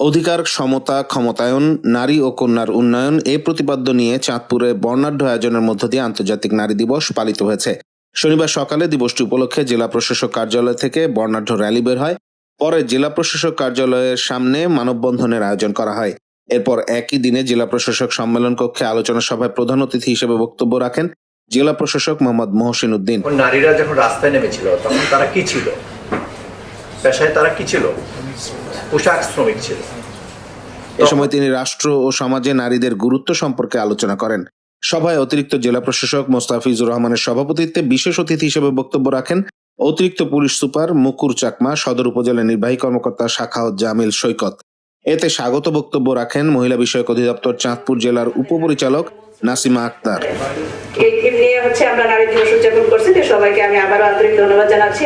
অধিকার, সমতা, ক্ষমতায়ন, নারী ও কন্যার উন্নয়ন এই প্রতিপাদ্য নিয়ে চাঁদপুরে বর্ণাঢ্য আয়োজনের মধ্য দিয়ে আন্তর্জাতিক নারী দিবস পালিত হয়েছে। শনিবার সকালে দিবসটি উপলক্ষে জেলা প্রশাসক কার্যালয় থেকে বর্ণাঢ্য র্যালি বের হয়। পরে জেলা প্রশাসক কার্যালয়ের সামনে মানববন্ধনের আয়োজন করা হয়। এরপর একই দিনে জেলা প্রশাসক সম্মেলন কক্ষে আলোচনা সভায় প্রধান অতিথি হিসেবে বক্তব্য রাখেন জেলা প্রশাসক মোহাম্মদ মহসিন উদ্দিন। নারীরা যখন রাস্তায় নেমেছিল, তখন তারা কি ছিল? পেশায় তারা কি ছিল? পোশাক শ্রমিক ছিল। এ সময় তিনি রাষ্ট্র ও সমাজে নারীদের গুরুত্ব সম্পর্কে আলোচনা করেন। সভায় অতিরিক্ত জেলা প্রশাসক মোস্তাফিজুর রহমানের সভাপতিত্বে বিশেষ অতিথি হিসেবে বক্তব্য রাখেন অতিরিক্ত পুলিশ সুপার মুকুর চাকমা সদর উপজেলা নির্বাহী কর্মকর্তা শাখাওয়াত জামিল সৈকত। এতে স্বাগত বক্তব্য রাখেন মহিলা বিষয়ক অধিদপ্তর চাঁদপুর জেলার উপপরিচালক নাসিমা আক্তার। হচ্ছে আমরা নারী দিবস উদযাপন করছি সবাইকে আমি আবারও আন্তরিক ধন্যবাদ জানাচ্ছি।